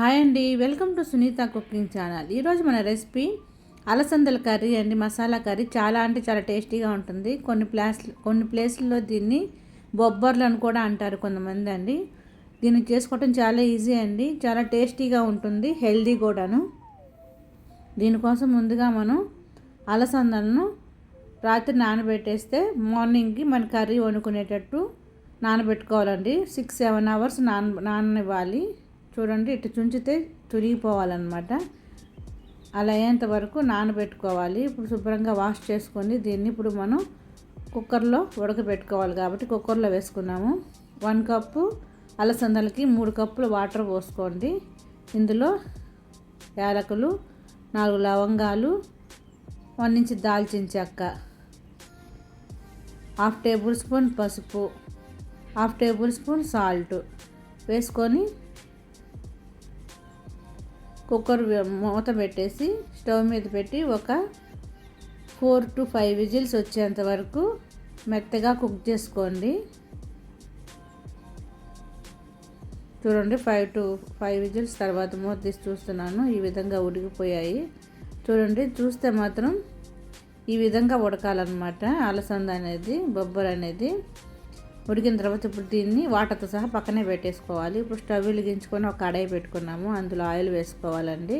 Hi అండి. Welcome to Sunitha cooking channel. ఈరోజు మన రెసిపీ అలసందల కర్రీ అండి. మసాలా కర్రీ చాలా అంటే చాలా టేస్టీగా ఉంటుంది. కొన్ని ప్లేస్ కొన్ని ప్లేస్లలో దీన్ని బొబ్బర్లు అని కూడా అంటారు కొంతమంది అండి. దీన్ని చేసుకోవటం చాలా ఈజీ అండి. చాలా టేస్టీగా ఉంటుంది. హెల్దీ కూడాను. దీనికోసం ముందుగా మనం అలసందలను రాత్రి నానబెట్టేస్తే మార్నింగ్కి మన కర్రీ వండుకునేటట్టు నానబెట్టుకోవాలండి. సిక్స్ సెవెన్ అవర్స్ నాన నాననివ్వాలి. చూడండి ఇటు చుంచితే తురిగిపోవాలన్నమాట అలా అయ్యేంత వరకు నానబెట్టుకోవాలి. ఇప్పుడు శుభ్రంగా వాష్ చేసుకొని దీన్ని ఇప్పుడు మనం కుక్కర్లో ఉడకబెట్టుకోవాలి కాబట్టి కుక్కర్లో వేసుకున్నాము. వన్ కప్పు అలసందలకి మూడు కప్పులు వాటర్ పోసుకోండి. ఇందులో యాలకులు నాలుగు లవంగాలు వన్ ఇంచ్ దాల్చిన చెక్క హాఫ్ టేబుల్ స్పూన్ పసుపు హాఫ్ టేబుల్ స్పూన్ సాల్ట్ వేసుకొని కుక్కర్ మూత పెట్టేసి స్టవ్ మీద పెట్టి ఒక ఫోర్ టు ఫైవ్ విజిల్స్ వచ్చేంత వరకు మెత్తగా కుక్ చేసుకోండి. చూడండి ఫైవ్ టు ఫైవ్ విజిల్స్ తర్వాత మూత తీసి చూస్తున్నాను. ఈ విధంగా ఉడికిపోయాయి. చూడండి చూస్తే మాత్రం ఈ విధంగా ఉడకాలన్నమాట. అలసంద అనేది బొబ్బర్ అనేది ఉడికిన తర్వాత ఇప్పుడు దీన్ని వాటర్తో సహా పక్కనే పెట్టేసుకోవాలి. ఇప్పుడు స్టవ్ వెలిగించుకొని ఒక కడాయి పెట్టుకున్నాము. అందులో ఆయిల్ వేసుకోవాలండి.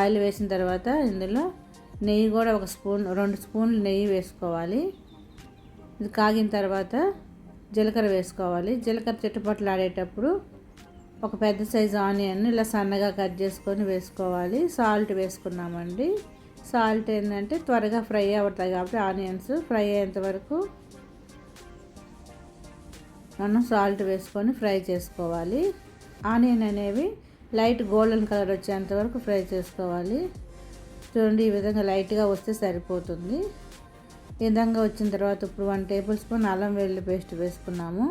ఆయిల్ వేసిన తర్వాత ఇందులో నెయ్యి కూడా ఒక స్పూన్ రెండు స్పూన్లు నెయ్యి వేసుకోవాలి. ఇది కాగిన తర్వాత జీలకర్ర వేసుకోవాలి. జీలకర్ర చుట్టుపట్లు ఆడేటప్పుడు ఒక పెద్ద సైజు ఆనియన్ ఇలా సన్నగా కట్ చేసుకొని వేసుకోవాలి. సాల్ట్ వేసుకున్నామండి. సాల్ట్ ఏంటంటే త్వరగా ఫ్రై అవుతాయి కాబట్టి ఆనియన్స్ ఫ్రై అయ్యేంత వరకు మనం సాల్ట్ వేసుకొని ఫ్రై చేసుకోవాలి. ఆనియన్ అనేవి లైట్ గోల్డెన్ కలర్ వచ్చేంత వరకు ఫ్రై చేసుకోవాలి. చూడండి ఈ విధంగా లైట్గా వస్తే సరిపోతుంది. ఈ విధంగా వచ్చిన తర్వాత ఇప్పుడు వన్ టేబుల్ స్పూన్ అల్లం వెల్లుల్లి పేస్ట్ వేసుకున్నాము.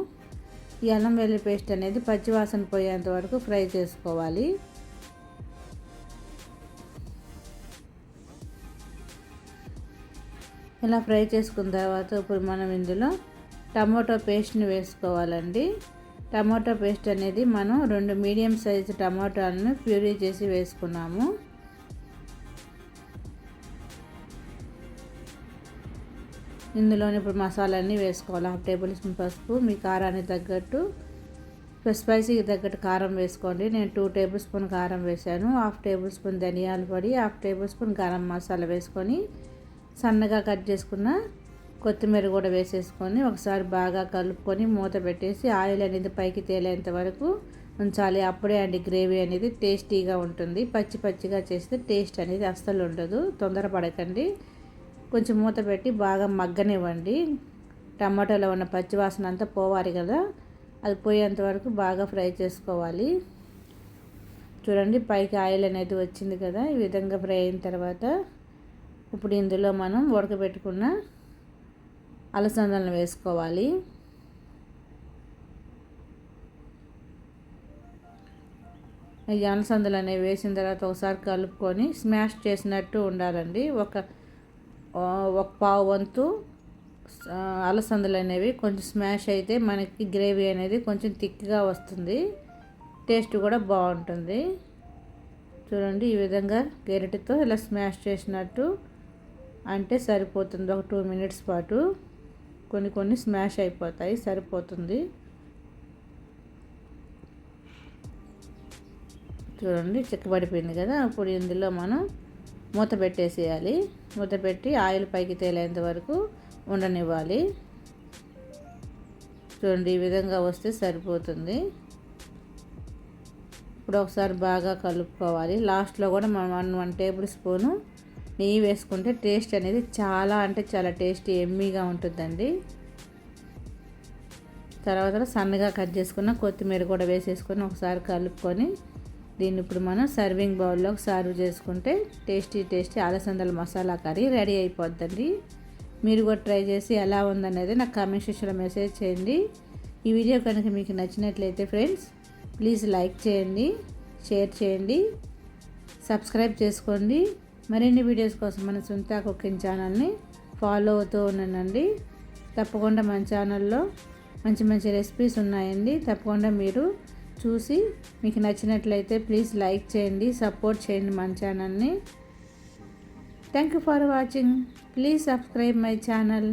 ఈ అల్లం వెల్లుల్లి పేస్ట్ అనేది పచ్చివాసన పోయేంత వరకు ఫ్రై చేసుకోవాలి. ఇలా ఫ్రై చేసుకున్న తర్వాత ఇప్పుడు మనం ఇందులో టమాటో పేస్ట్ని వేసుకోవాలండి. టమాటో పేస్ట్ అనేది మనం రెండు మీడియం సైజు టమాటాలను ప్యూరీ చేసి వేసుకున్నాము. ఇందులోని ఇప్పుడు మసాలాన్ని వేసుకోవాలి. హాఫ్ టేబుల్ స్పూన్ పసుపు మీ కారానికి తగ్గట్టు స్పైసీకి తగ్గట్టు కారం వేసుకోండి. నేను టూ టేబుల్ స్పూన్ కారం వేసాను హాఫ్ టేబుల్ స్పూన్ ధనియాల పొడి half tablespoon garam masala వేసుకొని సన్నగా కట్ చేసుకున్న కొత్తిమీర కూడా వేసేసుకొని ఒకసారి బాగా కలుపుకొని మూత పెట్టేసి ఆయిల్ అనేది పైకి తేలేంత వరకు ఉంచాలి. అప్పుడే అండి గ్రేవీ అనేది టేస్టీగా ఉంటుంది. పచ్చి పచ్చిగా చేస్తే టేస్ట్ అనేది అస్సలు ఉండదు. తొందరపడకండి కొంచెం మూత పెట్టి బాగా మగ్గనివ్వండి. టమాటోలో ఉన్న పచ్చి వాసన అంతా పోవాలి కదా. అది పోయేంత వరకు బాగా ఫ్రై చేసుకోవాలి. చూడండి పైకి ఆయిల్ అనేది వచ్చింది కదా. ఈ విధంగా ఫ్రై అయిన తర్వాత ఇప్పుడు ఇందులో మనం ఉడకబెట్టుకున్న అలసందలను వేసుకోవాలి. ఈ అలసందలు అనేవి వేసిన తర్వాత ఒకసారి కలుపుకొని స్మాష్ చేసినట్టు ఉండాలండి. ఒక ఒక పావు వంతు అలసందలు అనేవి కొంచెం స్మాష్ అయితే మనకి గ్రేవీ అనేది కొంచెం థిక్గా వస్తుంది. టేస్ట్ కూడా బాగుంటుంది. చూడండి ఈ విధంగా గెరటితో ఇలా స్మాష్ చేసినట్టు అంటే సరిపోతుంది. ఒక టూ మినిట్స్ పాటు. కొన్ని కొన్ని స్మాష్ అయిపోతాయి సరిపోతుంది. చూడండి చిక్కబడిపోయింది కదా అప్పుడు ఇందులో మనం మూత పెట్టేసేయాలి. మూత పెట్టి ఆయిల్ పైకి తేలేంత వరకు ఉండనివ్వాలి. చూడండి ఈ విధంగా వస్తే సరిపోతుంది. ఇప్పుడు ఒకసారి బాగా కలుపుకోవాలి. లాస్ట్లో కూడా మనం వన్ వన్ టేబుల్ స్పూను నెయ్యి వేసుకుంటే టేస్ట్ అనేది చాలా అంటే చాలా టేస్టీ ఎమ్మీగా ఉంటుందండి. తర్వాత సన్నగా కట్ చేసుకున్న కొత్తిమీర కూడా వేసేసుకొని ఒకసారి కలుపుకొని దీన్ని ఇప్పుడు మనం సర్వింగ్ బౌల్లో సర్వ్ చేసుకుంటే టేస్టీ టేస్టీ అలసందల మసాలా కర్రీ రెడీ అయిపోద్దండి. మీరు కూడా ట్రై చేసి ఎలా ఉందనేది నాకు కామెంట్ సెక్షన్లో మెసేజ్ చేయండి. ఈ వీడియో కనుక మీకు నచ్చినట్లయితే ఫ్రెండ్స్ ప్లీజ్ లైక్ చేయండి షేర్ చేయండి సబ్స్క్రైబ్ చేసుకోండి. మరిన్ని వీడియోస్ కోసం మన సుంతా కుకింగ్ ఛానల్ని ఫాలో అవుతూ ఉన్నానండి తప్పకుండా మన ఛానల్లో మంచి మంచి రెసిపీస్ ఉన్నాయండి. తప్పకుండా మీరు చూసి మీకు నచ్చినట్లయితే ప్లీజ్ లైక్ చేయండి సపోర్ట్ చేయండి మన ఛానల్ని. Thank you for watching please subscribe my channel